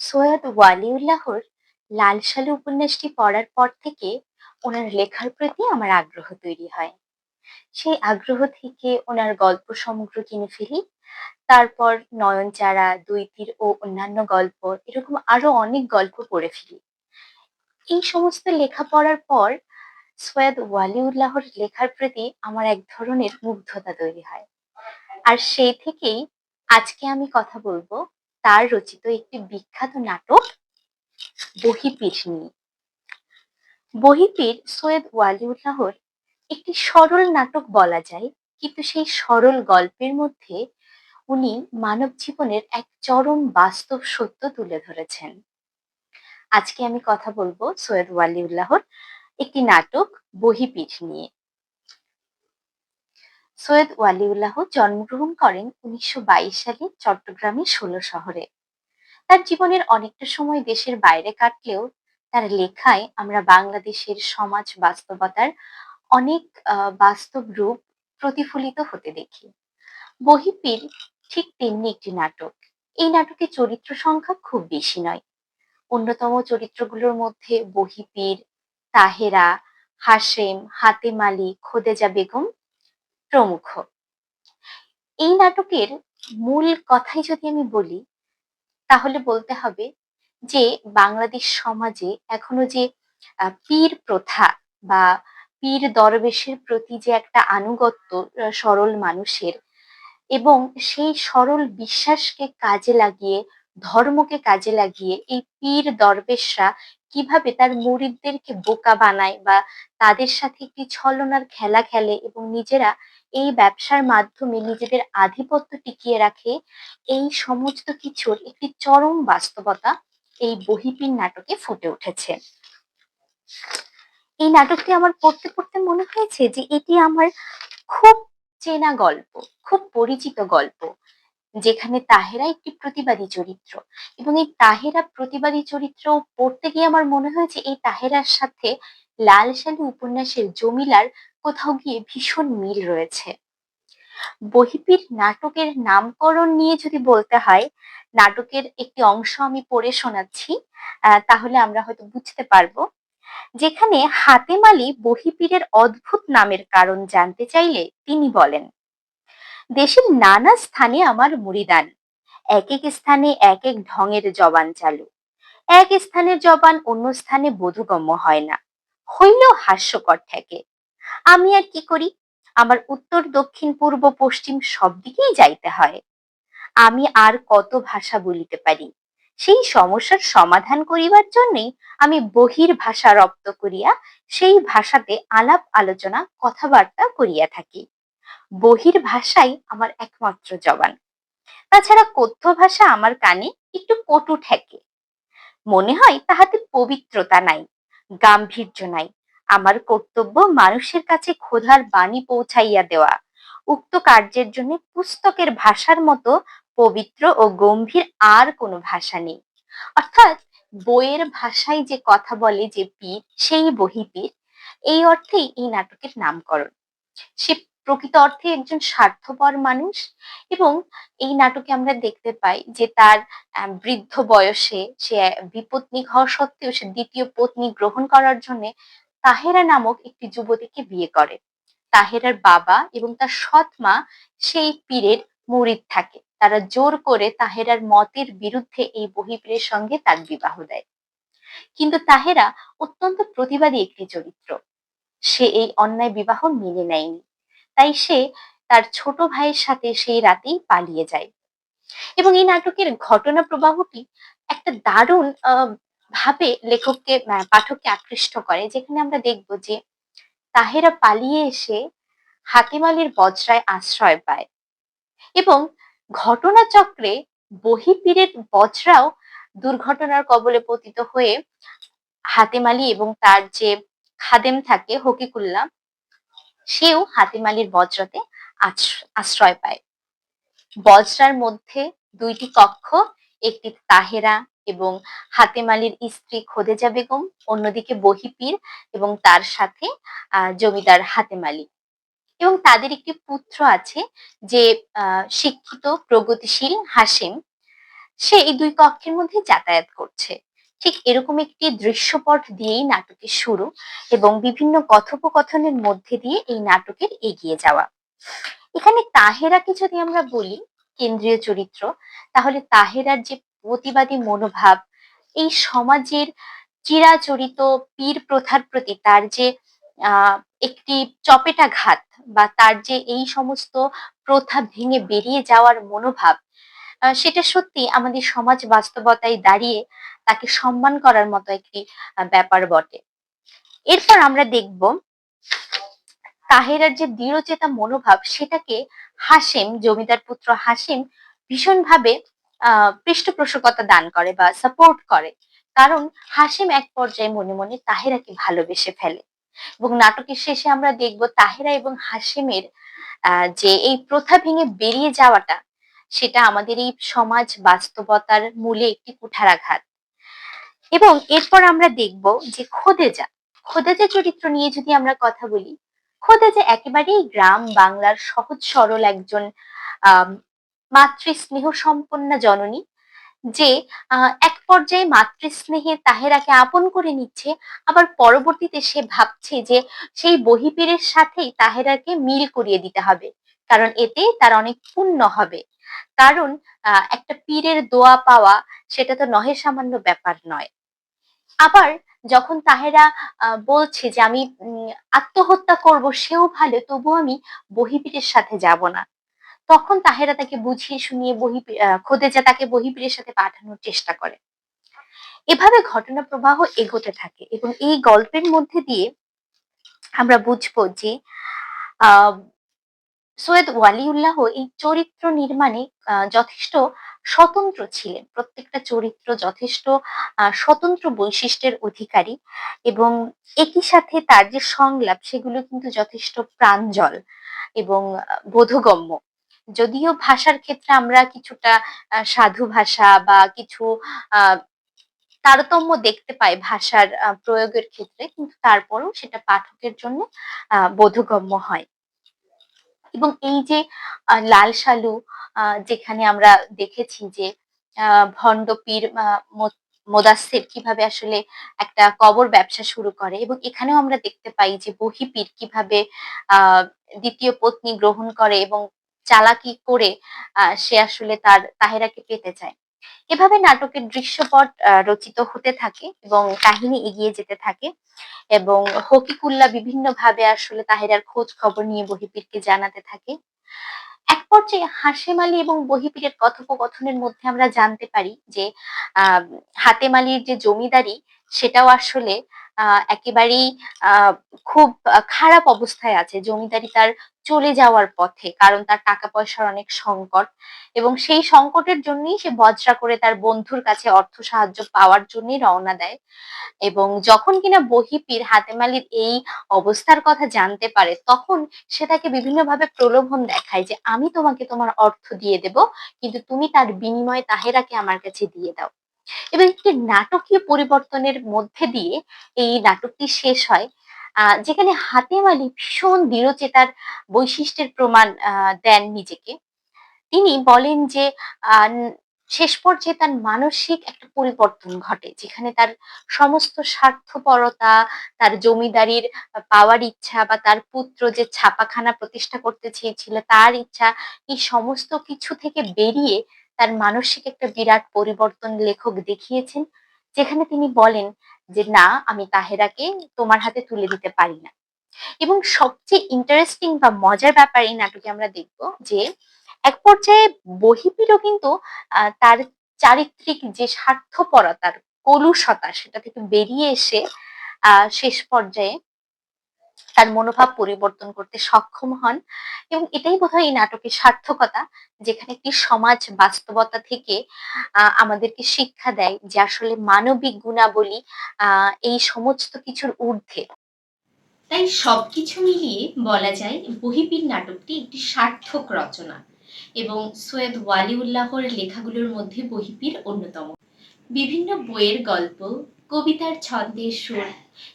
সৈয়দ ওয়ালিউল্লাহর লাল সালু উপন্যাসটি পড়ার পর থেকে ওনার লেখার প্রতি আমার আগ্রহ তৈরি হয়। সেই আগ্রহ থেকে ওনার গল্প সমগ্র কিনে ফেলি। তারপর নয়নচারা দুই ও অন্যান্য গল্প এরকম আরও অনেক গল্প পড়ে ফেলি। এই সমস্ত লেখা পড়ার পর সৈয়দ ওয়ালিউল্লাহর লেখার প্রতি আমার এক ধরনের মুগ্ধতা তৈরি হয়। আর সেই থেকেই আজকে আমি কথা বলব তার রচিত একটি বিখ্যাত নাটক বহিপীর নিয়ে। বহিপীর সৈয়দ ওয়ালিউল্লাহর একটি সরল নাটক বলা যায়, কিন্তু সেই সরল গল্পের মধ্যে উনি মানব জীবনের এক চরম বাস্তব সত্য তুলে ধরেছেন। আজকে আমি কথা বলব সৈয়দ ওয়ালিউল্লাহর একটি নাটক, বহিপীঠ নিয়ে। সৈয়দ ওয়ালিউল্লাহ জন্মগ্রহণ করেন উনিশশো বাইশ সালে চট্টগ্রামের ষোলো শহরে। তার জীবনের অনেকটা সময় দেশের বাইরে কাটলেও তার লেখায় আমরা বাংলাদেশের সমাজ বাস্তবতার অনেক বাস্তব রূপ প্রতিফলিত হতে দেখি। বহিপীর ঠিক তেমনি একটি নাটক। এই নাটকে চরিত্র সংখ্যা খুব বেশি নয়। অন্যতম চরিত্রগুলোর মধ্যে বহিপীর তাহেরা হাসেম হাতেম খোদেজা বেগম প্রমুখ। এই নাটকের মূল কথাই যদি আমি বলি, তাহলে বলতে হবে যে, বাংলাদেশ সমাজে এখনও যে পীর প্রথা বা পীর দরবেশের প্রতি যে একটা আনুগত্য সরল মানুষের এবং সেই সরল বিশ্বাসকে কাজে লাগিয়ে, ধর্মকে কাজে লাগিয়ে এই পীর দরবেশরা কীভাবে তার মুরিদদেরকে বোকা বানায় বা তাদের সাথে একটি ছলনার খেলা খেলে এবং নিজেরা এই ব্যবসার মাধ্যমে নিজেদের আধিপত্য টিকিয়ে রাখে, এই সমস্ত কিছুর একটি চরম বাস্তবতা এই বহিপিন নাটকে ফুটে উঠেছে। এই নাটকটি আমার পড়তে পড়তে মনে হয়েছে যে এটি আমার খুব চেনা গল্প, খুব পরিচিত গল্প। যেখানে তাহেরা একটি প্রতিবাদী চরিত্র। এবং এই তাহেরা প্রতিবাদী চরিত্র পড়তে গিয়ে আমার মনে হয়েছে এই তাহেরার সাথে লাল সালু উপন্যাসের জমিলার কোথাও গিয়ে ভীষণ মিল রয়েছে। বহিপীর নাটকের নামকরণ নিয়ে যদি বলতে হয়, নাটকের একটি অংশ আমি পড়ে শোনাচ্ছি তাহলে আমরা হয়তো বুঝতে পারব। যেখানে হাতেম আলী বহিপীরের অদ্ভুত নামের কারণ জানতে চাইলে তিনি বলেন দেশের নানা স্থানে আমার মুড়িদান। এক এক স্থানে এক এক ঢঙের জবান চালু। এক স্থানের জবান অন্য স্থানে বোধগম্য হয় না। হইলেও হাস্যকর ঠেকে। আমি আর কি করি? আমার উত্তর, দক্ষিণ, পূর্ব, পশ্চিম সব দিকেই যাইতে হয়। আমি আর কত ভাষা বলিতে পারি? সেই সমস্যার সমাধান করিবার জন্যই আমি বহির ভাষা রপ্ত করিয়া সেই ভাষাতে আলাপ আলোচনা, কথাবার্তা করিয়া থাকি। বহির ভাষাই আমার একমাত্র জবান। তাছাড়া কথ্য ভাষা আমার কানে একটু কটু ঠেকে। মনে হয় তাহাতে পবিত্রতা নাই, গাম্ভীর্য নাই, আমার কর্তব্য মানুষের কাছে ক্ষোধার বাণী পৌঁছাইয়া দেওয়া, উক্ত কার্যের জন্য পুস্তকের ভাষার মতো পবিত্র ও গম্ভীর আর কোনো ভাষা নেই। অর্থাৎ বইয়ের ভাষায় যে কথা বলে যে পীর, সেই বহিপীর, এই অর্থেই এই নাটকের নামকরণ। সে প্রকৃত অর্থে একজন স্বার্থপর মানুষ এবং এই নাটকে আমরা দেখতে পাই যে তার বৃদ্ধ বয়সে সে বিপত্নী হওয়া সত্ত্বেও সে দ্বিতীয় পত্নী গ্রহণ করার জন্য তাহেরা নামক একটি যুবতীকে বিয়ে করে। তাহেরার বাবা এবং তার সৎ মা সেই পীরের মুরিদ থাকে। তারা জোর করে তাহেরার মতের বিরুদ্ধে এই বহিপীরের সঙ্গে তার বিবাহ দেয়। কিন্তু তাহেরা অত্যন্ত প্রতিবাদী একটি চরিত্র। সে এই অন্যায় বিবাহ মেনে নেয়নি। তাই সে তার ছোট ভাইয়ের সাথে সেই রাতেই পালিয়ে যায়। এবং এই নাটকের ঘটনা প্রবাহটি একটা দারুণ ভাবে লেখককে পাঠককে আকৃষ্ট করে। যেখানে আমরা দেখব যে তাহেরা পালিয়ে এসে হাতিমালির বজ্রায় আশ্রয় পায় এবং ঘটনাচক্রে বহিপীরের বজ্রাও দুর্ঘটনার কবলে পতিত হয়ে হাতেমালি এবং তার যে খাদেম থাকে হকিকুল্লাহ সেও হাতিমালির বজ্রতে আশ্রয় পায়। বজ্রার মধ্যে দুইটি কক্ষ, একটি তাহেরা এবং হাতেমালির স্ত্রী খোদেজা বেগম, অন্যদিকে বহিপীর এবং তার সাথে জমিদার হাতেমালি। এবং তাদের একটি পুত্র আছে যে শিক্ষিত, প্রগতিশীল হাসেম সে এই দুই কক্ষের মধ্যে যাতায়াত করছে। ঠিক এরকম একটি দৃশ্যপট দিয়েই নাটকের শুরু এবং বিভিন্ন কথোপকথনের মধ্যে দিয়ে এই নাটকের এগিয়ে যাওয়া। এখানে তাহেরাকে যদি আমরা বলি, কেন্দ্রীয় চরিত্র, তাহলে তাহেরার যে প্রতিবাদী মনোভাব, এই সমাজের চিরাচরিত পীর প্রথার প্রতি তার যে একটি চপেটাঘাত বা তার যে এই সমস্ত প্রথা ভেঙে বেরিয়ে যাওয়ার মনোভাব সেটা সত্যি আমাদের সমাজ বাস্তবতায় দাঁড়িয়ে তাকে সম্মান করার মতো একটি ব্যাপার বটে। এরপর আমরা দেখব তাহেরার যে দৃঢ়চেতা মনোভাব, সেটাকে হাসেম জমিদার পুত্র হাসেম ভীষণভাবে পৃষ্ঠপোষকতা দান করে বা সাপোর্ট করে। কারণ হাসিম এক পর্যায়ে মনে মনে তাহেরাকে ভালোবেসে ফেলে। এবং নাটকের শেষে আমরা দেখব তাহেরা এবং হাসিমের যে এই প্রথা ভেঙে বেরিয়ে যাওয়াটা সেটা আমাদের এই সমাজ বাস্তবতার মূলে একটি কুঠারাঘাত। এবং এরপর আমরা দেখব যে খোদেজা খোদেজা চরিত্র নিয়ে যদি আমরা কথা বলি, খোদেজা একেবারেই গ্রাম বাংলার সহজ সরল একজন মাতৃস্নেহ সম্পন্ন জননী, যে এক পর্যায়ে মাতৃস্নেহে তাহেরাকে আপন করে নিচ্ছে, আবার পরবর্তীতে সে ভাবছে যে সেই বহিপীরের সাথেই তাহেরাকে মিল করিয়ে দিতে হবে, কারণ এতে তার অনেক পুণ্য হবে। কারণ একটা পীরের দোয়া পাওয়া সেটা তো নহে সামান্য ব্যাপার নয়। আবার যখন তাহেরা বলছে যে আমি আত্মহত্যা করব সেও ভালো তবু আমি বহিপীরের সাথে যাব না। তখন তাহেরা তাকে বুঝিয়ে শুনিয়ে বহি খোদেজা তাকে বহিপীরের সাথে পাঠানোর চেষ্টা করে। এভাবে ঘটনা প্রবাহ এগোতে থাকে এবং এই গল্পের মধ্যে দিয়ে আমরা বুঝব যে আহ সৈয়দ ওয়ালিউল্লাহ এই চরিত্র নির্মাণে যথেষ্ট স্বতন্ত্র ছিলেন। প্রত্যেকটা চরিত্র যথেষ্ট স্বতন্ত্র বৈশিষ্ট্যের অধিকারী এবং একই সাথে তার যে সংলাপ, সেগুলো কিন্তু যথেষ্ট প্রাঞ্জল এবং বোধগম্য। যদিও ভাষার ক্ষেত্রে আমরা কিছুটা সাধু ভাষা বা কিছু তারতম্য দেখতে পাই ভাষার প্রয়োগের ক্ষেত্রে, কিন্তু তারপরেও সেটা পাঠকের জন্য বোধগম্য হয়। এবং এই যে লাল সালু যেখানে আমরা দেখেছি যে আহ, মোদাসের কীভাবে আসলে একটা কবর ব্যবসা শুরু করে এবং এখানেও আমরা দেখতে পাই যে বহিপীর কীভাবে দ্বিতীয় পত্নী গ্রহণ করে এবং চালাকি করে সে আসলে তার তাহেরাকে পেতে চায়। এভাবে নাটকের দৃশ্যপট রচিত হতে থাকে এবং কাহিনী এগিয়ে যেতে থাকে এবং হকিকুল্লা বিভিন্ন ভাবে আসলে তাহেরার খোঁজ খবর নিয়ে বহিপীরকে জানাতে থাকে। এক পর্যায়ে হাসেমালি আলী এবং বহিপীরের কথোপকথনের মধ্যে আমরা জানতে পারি যে আহ হাতেম আলীর যে জমিদারি, সেটাও আসলে একেবারেই খুব খারাপ অবস্থায় আছে জমিদারি তার চলে যাওয়ার পথে, কারণ তার টাকা পয়সার অনেক সংকট। এবং সেই সংকটের জন্যই সে বজ্রা করে তার বন্ধুর কাছে অর্থ সাহায্য পাওয়ার জন্যই রওনা দেয়। এবং যখন কিনা বহিপীর হাতেম আলীর এই অবস্থার কথা জানতে পারে, তখন সে তাকে বিভিন্নভাবে প্রলোভন দেখায় যে, আমি তোমাকে তোমার অর্থ দিয়ে দেব, কিন্তু তুমি তার বিনিময়ে তাহেরাকে আমার কাছে দিয়ে দাও। এবং একটি নাটকীয় পরিবর্তনের মধ্যে দিয়ে এই নাটকটি শেষ হয় যেখানে হাতেম আলী ভীষণ দৃঢ়চেতার বৈশিষ্ট্যের প্রমাণ দেন নিজেকে। তিনি বলেন যে শেষ পর্যায়ে তার মানসিক একটা পরিবর্তন ঘটে, যেখানে তার সমস্ত স্বার্থপরতা, তার জমিদারির পাওয়ার ইচ্ছা বা তার পুত্র যে ছাপাখানা প্রতিষ্ঠা করতে চেয়েছিল, তার ইচ্ছা, এই সমস্ত কিছু থেকে বেরিয়ে তার মানসিক একটা বিরাট পরিবর্তন লেখক দেখিয়েছেন, যেখানে তিনি বলেন যে, না, আমি তাহেরাকে তোমার হাতে তুলে দিতে পারি না। এবং সবচেয়ে ইন্টারেস্টিং বা মজার ব্যাপার এই নাটকে আমরা দেখব যে, এক পর্যায়ে বহিপীরও কিন্তু তার চারিত্রিক যে স্বার্থপরতার কলুষতা সেটা থেকে বেরিয়ে এসে শেষ পর্যায়ে তার মনোভাব পরিবর্তন করতে সক্ষম হন এবং এটাই বোধহয় এই নাটকের সার্থকতা, যেখানে একটি সমাজ বাস্তবতা থেকে আমাদেরকে শিক্ষা দেয় যে আসলে মানবিক গুণাবলী এই সমস্ত কিছুর ঊর্ধ্বে। তাই সবকিছু মিলিয়ে বলা যায় বহিপীর নাটকটি একটি সার্থক রচনা এবং সৈয়দ ওয়ালিউল্লাহর লেখাগুলোর মধ্যে বহিপীর অন্যতম। বিভিন্ন বইয়ের গল্প, কবিতার ছন্দের সুর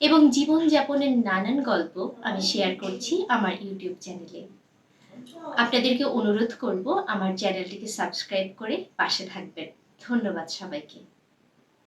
এবং জীবনযাপনের নানান গল্প আমি শেয়ার করছি আমার ইউটিউব চ্যানেলে আপনাদেরকে অনুরোধ করব আমার চ্যানেলটিকে সাবস্ক্রাইব করে পাশে থাকবেন। ধন্যবাদ সবাইকে।